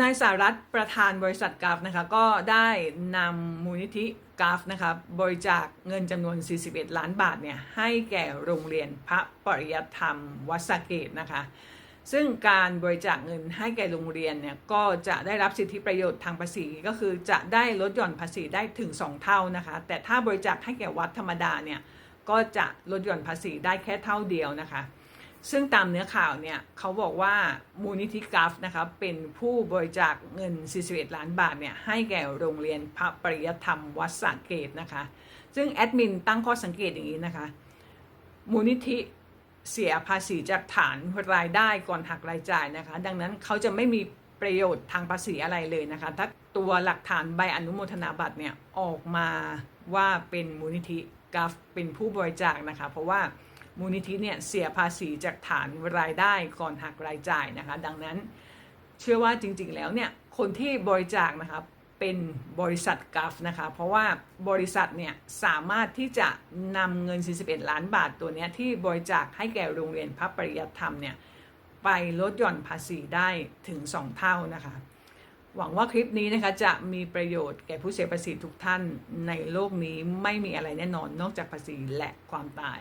นายสารัตประธานบริษัทกราฟนะคะก็ได้นำมูลนิธิกราฟนะคะบริจาคเงินจำนวน 41 ล้านบาทเนี่ยให้แก่โรงเรียนพระปริยธรรมวัดสเกตนะคะซึ่งการบริจาคเงินให้แก่โรงเรียนเนี่ยก็จะได้รับสิทธิประโยชน์ทางภาษี ก็คือจะได้ลดหย่อนภาษีได้ถึง 2 เท่านะคะแต่ถ้าบริจาคให้แก่วัดธรรมดาเนี่ยก็จะลดหย่อนภาษีได้แค่เท่าเดียวนะคะ ซึ่งตามเนื้อข่าวเนี่ยเขาบอกว่ามูลนิธิกราฟนะคะเป็นผู้บริจาคเงิน 41 ล้านบาทเนี่ยให้แก่โรงเรียนพระปริยธรรมวัดสระเกตนะคะ ซึ่งแอดมินตั้งข้อสังเกตอย่างนี้นะคะ มูลนิธิเสียภาษีจากฐานรายได้ก่อนหักรายจ่ายนะคะ ดังนั้นเขาจะไม่มีประโยชน์ทางภาษีอะไรเลยนะคะ ถ้าตัวหลักฐานใบอนุโมทนาบัตรเนี่ยออกมาว่าเป็นมูลนิธิกราฟเป็นผู้บริจาคนะคะ เพราะว่า มูลนิธิเนี่ยเสียภาษีจากฐานรายได้ก่อนหักรายจ่ายนะคะ ดังนั้นเชื่อว่าจริงๆแล้วเนี่ยคนที่บริจาคนะคะเป็นบริษัทกราฟนะคะเพราะว่าบริษัทเนี่ยสามารถที่จะนำเงิน 41 ล้านบาทตัวนี้ที่บริจาคให้แก่โรงเรียนพระปริยธรรมเนี่ยไปลดหย่อนภาษีได้ถึง 2 เท่านะคะ หวังว่าคลิปนี้นะคะจะมีประโยชน์แก่ผู้เสียภาษีทุกท่านในโลกนี้ไม่มีอะไรแน่นอนนอกจากภาษีและความตาย